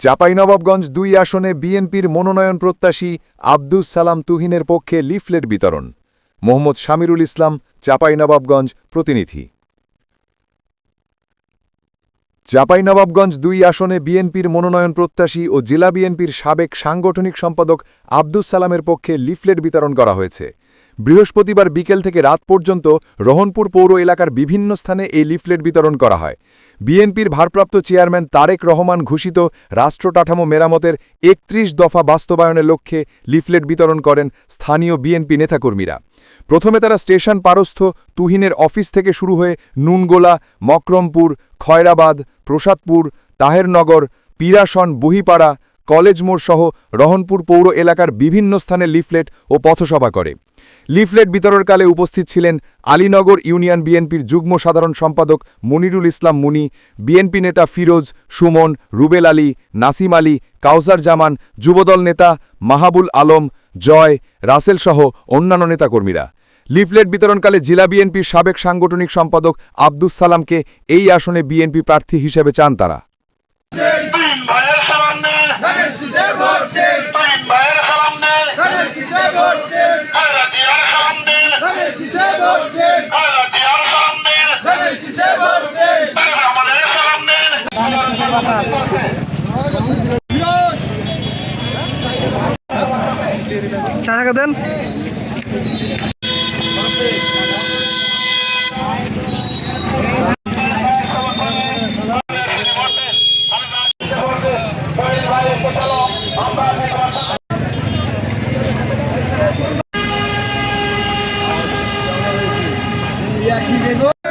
চাঁপাইনবাবগঞ্জ দুই আসনে বিএনপির মনোনয়ন প্রত্যাশী আব্দুস সালাম তুহিনের পক্ষে লিফলেট বিতরণ। মোহাম্মদ শামিরুল ইসলাম, চাঁপাইনবাবগঞ্জ প্রতিনিধি। চাঁপাইনবাবগঞ্জ দুই আসনে বিএনপির মনোনয়ন প্রত্যাশী ও জেলা বিএনপির সাবেক সাংগঠনিক সম্পাদক আব্দুস সালামের পক্ষে লিফলেট বিতরণ করা হয়েছে। বৃহস্পতিবার বিকেল থেকে রাত পর্যন্ত রহনপুর পৌর এলাকার বিভিন্ন স্থানে এই লিফলেট বিতরণ করা হয়। বিএনপির ভারপ্রাপ্ত চেয়ারম্যান তারেক রহমান ঘোষিত রাষ্ট্র কাঠামো মেরামতের একত্রিশ দফা বাস্তবায়নের লক্ষ্যে লিফলেট বিতরণ করেন স্থানীয় বিএনপি নেতাকর্মীরা। প্রথমে তারা স্টেশন পারস্থ তুহিনের অফিস থেকে শুরু হয়ে নুনগোলা, মকরমপুর, খয়রাবাদ, প্রসাদপুর, তাহেরনগর, পীরাসন, বহিপাড়া কলেজ মোড় সহ রহনপুর পৌর এলাকার বিভিন্ন স্থানে লিফলেট ও পথসভা করে। লিফলেট বিতরণকালে উপস্থিত ছিলেন আলীনগর ইউনিয়ন বিএনপির যুগ্ম সাধারণ সম্পাদক মনিরুল ইসলাম মুনি, বিএনপি নেতা ফিরোজ, সুমন, রুবেল আলী, নাসিম আলী, কাউসার জামান, যুবদল নেতা মাহাবুল আলম, জয়, রাসেল সহ অন্যান্য নেতাকর্মীরা। লিফলেট বিতরণকালে জেলা বিএনপির সাবেক সাংগঠনিক সম্পাদক আব্দুস সালামকে এই আসনে বিএনপি প্রার্থী হিসেবে চান তারা। ধানের শীষে ভোট দিন তিন ভাইয়ের সামনে ধানের শীষে ভোট দিন খালেদা জিয়ার সামনে ধানের শীষে ভোট দিন খালেদা জিয়ার সামনে ধানের শীষে ভোট দিন তারেক রহমানের দেন alrededor.